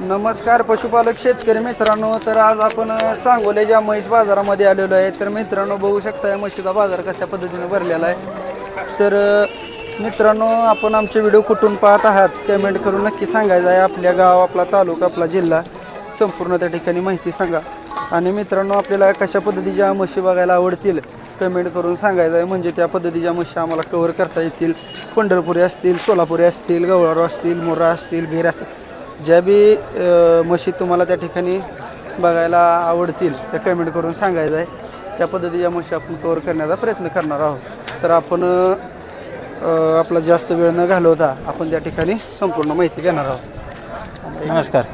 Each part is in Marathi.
नमस्कार पशुपालक शेतकरी मित्रांनो तर आज आपण अ, सांगोल्याच्या म्हैस बाजारामध्ये आलेलो आहे तर मित्रांनो बघू शकता या म्हशीचा बाजार कशा पद्धतीने भरलेला आहे. तर मित्रांनो आपण आमचे व्हिडिओ कुठून पाहत आहात कमेंट करून नक्की सांगायचं आहे. आपल्या गाव आपला तालुका आपला जिल्हा संपूर्ण त्या ठिकाणी माहिती सांगा. आणि मित्रांनो आपल्याला कशा पद्धतीच्या म्हशी बघायला आवडतील कमेंट करून सांगायचं आहे. म्हणजे त्या पद्धतीच्या म्हशी आम्हाला कवर करता येतील. पंढरपुरी असतील सोलापुरी असतील गवळारू असतील मोरा असतील घेर असतील ज्या बी अ, म्हशी तुम्हाला त्या ठिकाणी बघायला आवडतील त्या कमेंट करून सांगायचं आहे. त्या पद्धतीच्या म्हशी आपण कव्हर करण्याचा प्रयत्न करणार आहोत. तर आपण आपला जास्त वेळ न घालवता आपण त्या ठिकाणी संपूर्ण माहिती घेणार आहोत. नमस्कार.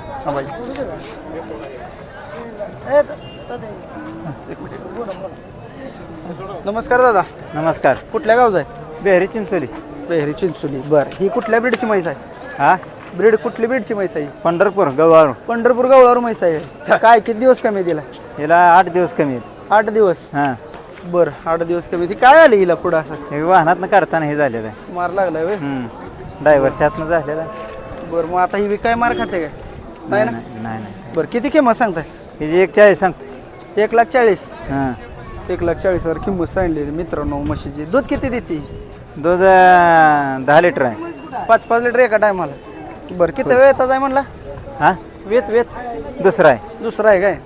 नमस्कार दादा. नमस्कार. कुठल्या गावचा आहे? बेहरी चिंचोली. बेहरी चिंचोली. बरं. ही कुठल्या ब्रीडची म्हैस आहे? हा? ब्रीड कुठली ब्रीडची म्हैस आहे? पंढरपूर गवारू. पंढरपूर गवळावर म्हैस आहे. काय किती दिवस कमी दिला हिला? आठ दिवस कमी आहेत. आठ दिवस? हां. बरं आठ दिवस कमी. ती काय आली हिला पुढं असं? हे वाहनातनं काढताना हे झालेलं आहे. मार लागलाय ड्रायव्हरच्या हातनं झालेलं आहे. बरं मग आता ही काय मार खाते काय? नाही ना? नाही नाही नाही. बरं किती किंमत सांगताय? हिची एक चाळीस सांगते. एक लाख चाळीस? हां. एक लाख चाळीस हजार किंमत सांगली मित्रांनो म्हशीची. दूध किती देते? दूध अं, दहा लिटर आहे. पाच पाच लिटर एका टायमाला? बरं किती वेळ येतात आहे म्हणला? हा? वेत वेत. दुसरा आहे. दुसरा आहे काय?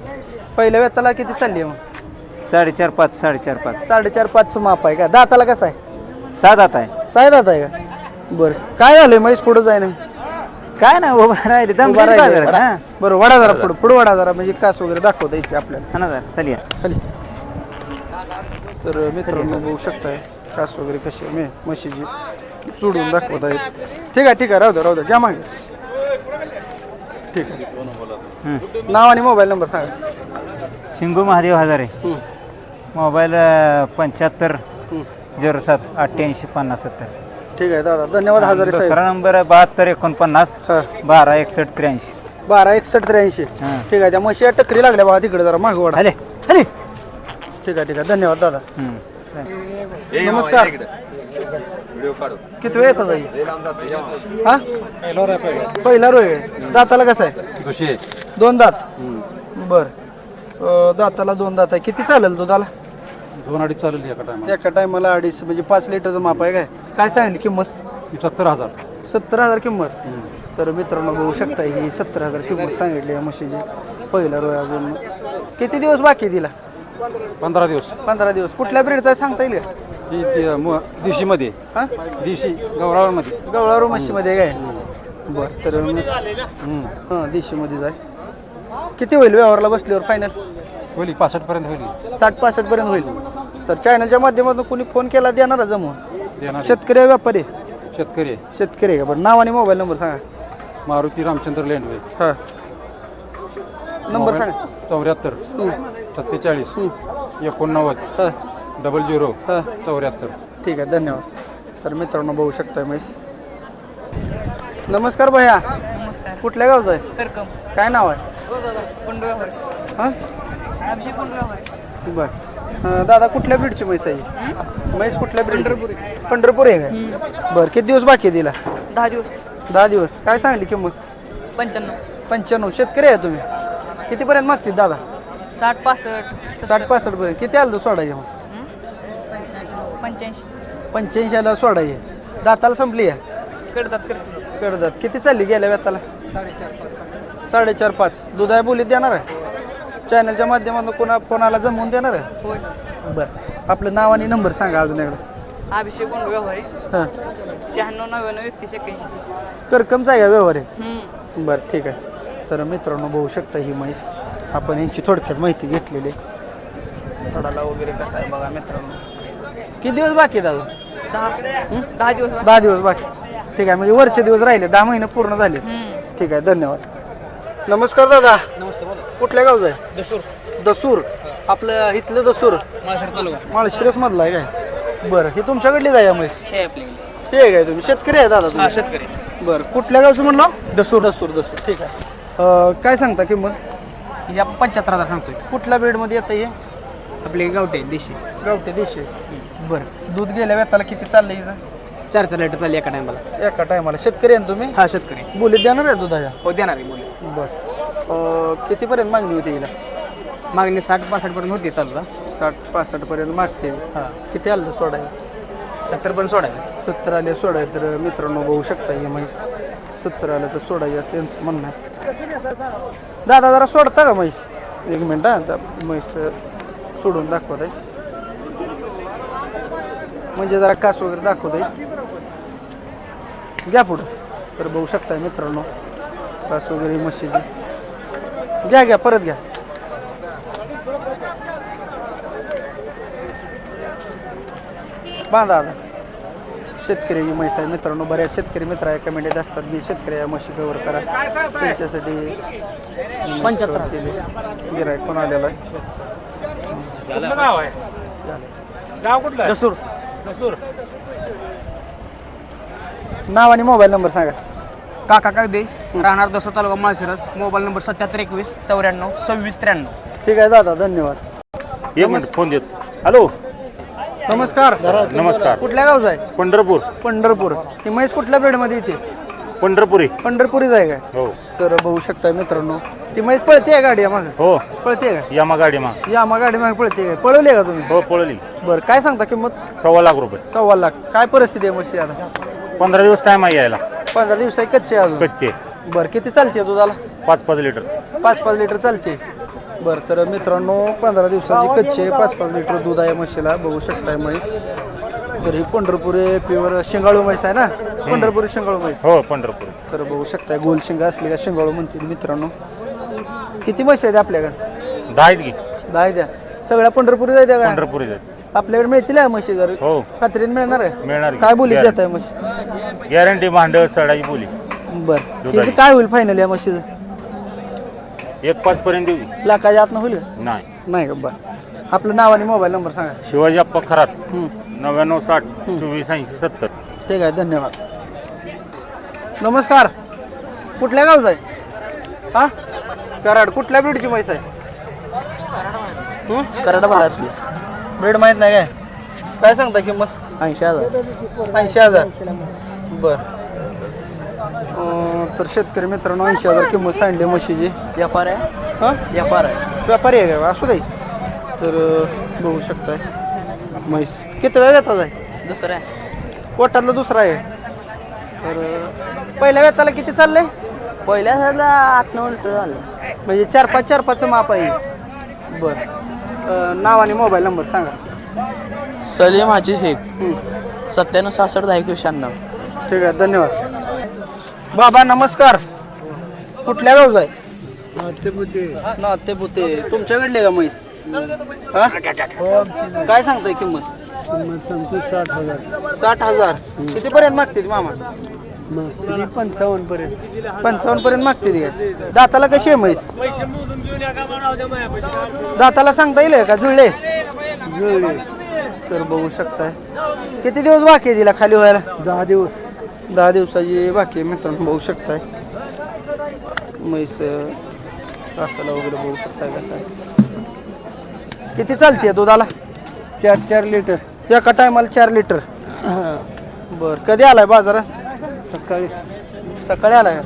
पहिल्या वेताला किती चालली आहे मग? साडेचार पाच साडेचार पाच. साडेचार पाचचं माप आहे का? दाताला कसं आहे? सात आता आहे. साय दात आहे का? बरं. काय झालंय म्हैस पुढं जाय नाही काय नाही उभा राहिले. दम उभा राहिली. हां. बरं वडा जरा पुढं पुढं वडा जरा म्हणजे कास वगैरे दाखवता येते आपल्याला. हा ना जरा चल या. खाली. तर मित्रांनो बघू शकताय कास वगैरे कशी आहे मे म्हशीची. सोडून दाखवता येत ठीक आहे ठीक आहे. राहू द्या राहू द्या घ्या मागे. ठीक आहे. हं. नाव आणि मोबाईल नंबर सांगा. शिंगू महादेव हजारे. हं. मोबाईल पंच्याहत्तर. झिरो सात अठ्ठ्याऐंशी पन्नास सत्तर. ठीक आहे दादा. धन्यवाद हजारे साहेब. दुसरा नंबर आहे बहात्तर एकोणपन्नास हां. बारा एकसष्ट त्र्याऐंशी. बारा एकसष्ट त्र्याऐंशी. हां. ठीक आहे त्या म्हशी या टकरी लागल्या बघा तिकडे जरा मागे वडा हले हले. ठीक आहे ठीक आहे. धन्यवाद दादा. किती वेळ येतात आई? हा? पहिला रोय. दाताला कसं आहे? दोन दात? बर. अं, दाताला दोन दात आहे. किती चालेल दुधाला? दोन अडीच चालेल एका टायमा एका टायमाला अडीच म्हणजे पाच लिटरचं माप आहे काय? काय सांगितली किंमत? ही सत्तर हजार. सत्तर हजार किंमत. तर मित्रांनो बघू शकता ही सत्तर हजार किंमत सांगितली आहे म्हशीची. पहिला रोय अजून. किती दिवस बाकी तिला? पंधरा दिवस. पंधरा दिवस. कुठल्या ब्रीडचा आहे सांगता येईल का? ही ती- म- दिशीमध्ये हा? दिशी गौरावमध्ये गवळारू म्हशीमध्ये काय? बरं तर मी हां देशीमध्येच आहे किती होईल व्यवहारला बसल्यावर फायनल होईल पासष्ट पर्यंत होईल. साठ पासष्ट पर्यंत होईल. तर चॅनलच्या माध्यमातून कोणी फोन केला देणार जमून? देणार शेतकरी आहे, व्यापारी आहे? शेतकरी आहे. शेतकरी आहे का? बरं नाव आणि मोबाईल नंबर सांगा. मारुती रामचंद्र लेंडवे. हां. नंबर सांगा. चौऱ्याहत्तर सत्तेचाळीस एकोणनव्वद. हां. डबल झिरो हां. चौऱ्याहत्तर. ठीक आहे धन्यवाद. तर मित्रांनो बघू शकताय म्हैस नमस्कार भैया. कुठल्या गावचं आहे? काय नाव आहे? हां बर. अं, दादा कुठल्या ब्रीडची म्हैस आहे ही? म्हैस कुठल्या ब्रीड पंढरपूर. आहे काय? बरं किती दिवस बाकी आहे तिला? दहा दिवस. दहा दिवस. काय सांगली किंमत? पंच्याण्णव. पंच्याण्णव. शेतकरी आहे तुम्ही? कितीपर्यंत मागतील दादा? साठ पासष्ट साठ पासष्ट पर्यंत किती आलं सोडायचे मग पंच्याऐंशी. पंच्याऐंशीला सोडायचे दाताला संपली आहे करते. कडदात. किती चालली गेल्या व्यताला? साडेचार पाच दुध आहे बोलीत देणार आहे? चॅनलच्या माध्यमातून कोणा फोनाला जमवून देणार आहे? होय. बरं. आपलं नाव आणि नंबर सांगा अजून एकदा. अभिषेक कोंड व्यवहारी. हां. शहाण्णव नव्याण्णव एकतीस एक्क्याऐंशी तीस. करकमचा आहे का व्यवहार. आहे हम्म. बरं ठीक आहे. तर मित्रांनो बघू शकता ही म्हैस. आपण यांची थोडक्यात माहिती घेतलेली आहे. थोडाला वगैरे कसा आहे बघा मित्रांनो. किती दिवस बाकी आहेत अजून? दहा. दहा दिवस बा- दहा दिवस बाकी. ठीक आहे म्हणजे वरचे दिवस राहिले दहा महिने पूर्ण झाले. हम्म. ठीक आहे धन्यवाद. नमस्कार दादा. कुठल्या गावचं आहे? दसूर. दसूर. आपलं इथलं दसूर. माळशेर तालुका. माळशिरस मधला आहे काय? बरं हे तुमच्याकडली जाय म्हैस हे आपली. हे आहे काय तुम्ही? शेतकरी आहे दादा तुम्ही? शेतकरी. बरं कुठल्या गावचं म्हणलं? दसूर. दसूर दसूर. ठीक आहे. अं, काय सांगता किंमत? आपण पंच्याहत्तर हजार सांगतोय. कुठल्या ब्रीडमध्ये येतं हे? आपले गावठे देशी. गावठी देशी. बरं. दूध गेल्या व्यताला किती चाललंय हिचं? चार चार लिटर चालली एका टायमाला एका टायमाला शेतकरी आहे ना तुम्ही? हा शेतकरी. बोलीत देणार आहे दुधाच्या? हो देणार आहे बोली. बर. कितीपर्यंत मागणी होती हिला? मागणी साठ पासष्ट पर्यंत होती चालू साठ पासष्ट पर्यंत मागते. हा. किती आलं तर सोडाय सत्तर पण सोडायला. सत्तर आले सोडाय तर मित्रांनो बघू शकता ही म्हैस. सत्तर आलं तर सोडायची असं यांचं म्हणणं आहे. दादा जरा सोडता का म्हैस? एक मिनिट हा. आता म्हैस सोडून दाखवत आहे म्हणजे जरा कास वगैरे दाखवत आहे घ्या पुढं. तर बघू शकताय मित्रांनो कास वगैरे म्हशीची. घ्या घ्या परत घ्या. बांधा आता शेतकरी म्हैस आहे मित्रांनो बऱ्याच शेतकरी मित्र आहे. कमेंट येत असतात की शेतकरी या म्हशी कवर करा. त्यांच्यासाठी पंच्याहत्तर. केले गिरायक पण आलेला आहे? गाव कुठलं आहे? दसूर दसूर नाव आणि मोबाईल नंबर सांगा. काका कागदे राहणार दसूर तालुका माळशिरस मोबाईल नंबर सत्याहत्तर एकवीस चौऱ्याण्णव सव्वीस त्र्याण्णव. ठीक आहे दादा धन्यवाद. एक मिनिट फोन देतो. हॅलो. नमस्कार. नमस्कार. कुठल्या गावचा आहे? पंढरपूर. पंढरपूर. ही म्हैस कुठल्या ब्रेडमध्ये येते? पंढरपुरी. पंढरपुरीच आहे काय? हो. तर बघू शकताय मित्रांनो ती म्हैस पळते आहे गाडी मागे हो. पळते का? यामा गाडी मा या मग. गाडी मागे पळते काय पळवली का तुम्ही? हो पळली बरं काय सांगता किंमत? सव्वा लाख रुपये. सव्वा लाख. काय परिस्थिती आहे म्हशी आता? पंधरा दिवस टाइम आहे यायला. पंधरा दिवस आहे कच्चे अजून? कच्चे. बरं किती चालते दुधाला? पाच पाच लिटर. पाच पाच लिटर चालते. बरं तर मित्रांनो पंधरा दिवसाची कच्चे पाच पाच लिटर दूध आहे म्हशीला. बघू शकताय म्हैस. तर ही पंढरपुरी प्युअर शिंगाळू म्हैस आहे ना? पंढरपुरी शिंगाळू म्हैस. हो पंढरपूर. तर बघू शकताय गोल शिंगा असली का शिंगाळू म्हणतील मित्रांनो. किती म्हशी आहेत आपल्याकडे? दहा आहेत की. दहा आहे द्या सगळ्या पंढरपुरी जाय द्या का? पंढरपुरी आहेत. आपल्याकडे मिळतील आहे म्हशी जर? हो. खात्रीने मिळणार आहे? मिळणार की. काय बोलीत देत आहे म्हशी? गॅरंटी भांड सडाची बोली. बरं. तिचं काय होईल फायनल या म्हशीचं? एक पाच पर्यंत देऊ की? लाखाच्या आतनं होईल? का? नाही. नाही का? बरं. आपलं नाव आणि मोबाईल नंबर सांगा. शिवाजी अप्पा खरात. हं. नव्याण्णव साठ चोवीस ऐंशी सत्तर. ठीक आहे धन्यवाद. नमस्कार. कुठल्या गावचा आहे? हा? कराड कुठल्या ब्रीडची म्हैस आहे? कराड बाहेरची ब्रीड माहीत नाही काय? काय सांगता किंमत? ऐंशी हजार. ऐंशी हजार. बर. अं, तर शेतकरी मित्रांनो ऐंशी हजार किंमत सांडली म्हशीची. व्यापार आहे? हां? व्यापार आहे. व्यापारी आहे का असू दे. तर अं, बघू शकताय. म्हैस. किती वेळ येतात आहे? दुसरं आहे. पोटातलं दुसरा आहे. तर अं, पहिल्या वेताला किती चाललंय? पहिल्या साईडला आठ नऊ लिटर झालं. म्हणजे चार पाच चार पाचचं माप आहे. बरं. नाव आणि मोबाईल नंबर सांगा. सलीम हाजी शेख. हं. सत्त्याण्णव सहासष्ट दहा एकवीस शहाण्णव ठीक आहे धन्यवाद. बाबा नमस्कार. कुठल्या गावचा आहे? नाते पुते तुमच्याकडले का म्हैस? हा? काय सांगताय किंमत? साठ हजार. किती पर्यंत मागते ती मामा पंचावन्न पर्यंत पंचावन्न पर्यंत मागते ती. काय दाताला कशी आहे म्हैस? दाताला सांगता येईल का? जुळले? जुळले. तर बघू शकताय. किती दिवस बाकी आहे तिला खाली व्हायला? दहा दिवस. दहा दिवसाची बाकी आहे मित्रांनो बघू शकताय. म्हैस रस्त्याला वगैरे बघू शकताय कसं आहे किती चालते दुधाला? चार चार लिटर. एका टायमाला चार लिटर. बर कधी आलाय बाजारात? सकाळी सकाळी आलाय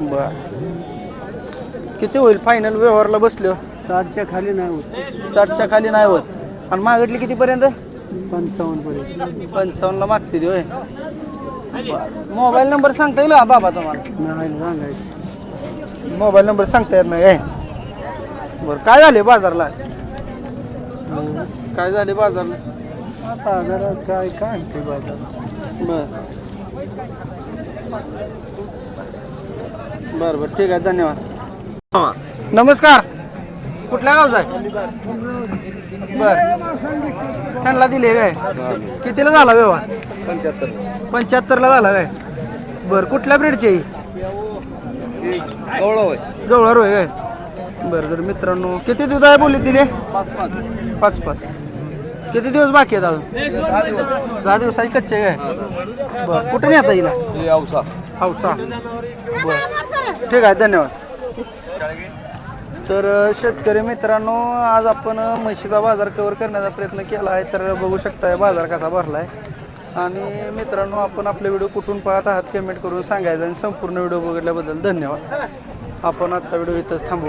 बर. किती होईल? फायनल व्यवहारला बसलो. साठच्या खाली नाही होत. साठच्या खाली नाही होत. आणि मागितली कितीपर्यंत? पंचावन्न पर्यंत. पंचावन्नला मागते ती होय. मोबाईल नंबर सांगता येईल का बाबा तुम्हाला? नाही सांगायचं. मोबाईल नंबर सांगता येत नाही काय बरं काय झाले बाजारला? आज? काय झाले बाजारला? बाजारात काय काय बाजार बर. बरं बरं ठीक आहे धन्यवाद. नमस्कार. कुठल्या गावचा आहे? बर. त्यांना दिले काय? कितीला झाला व्यवहार? पंच्याहत्तर पंच्याहत्तरला झाला काय? बर कुठल्या ब्रेडची? गवळा होय काय? बरं तर मित्रांनो किती दूध आहे बोलली पाच. पाच पाच. किती दिवस बाकी आहेत अजून? दहा दिवस. दहा दिवसाची कच्चे काय? बरं कुठे नेता येईल हौसा हौसा बरं. ठीक आहे धन्यवाद. तर अ, शेतकरी मित्रांनो आज आपण अ, म्हशीचा बाजार कव्हर करण्याचा प्रयत्न केला आहे. तर बघू शकताय बाजार कसा भरला आहे आणि मित्रांनो आपण आपले व्हिडिओ कुठून पाहत आहात कमेंट करून सांगायचं आणि संपूर्ण व्हिडिओ बघितल्याबद्दल धन्यवाद. आपण आजचा व्हिडिओ इथंच थांबू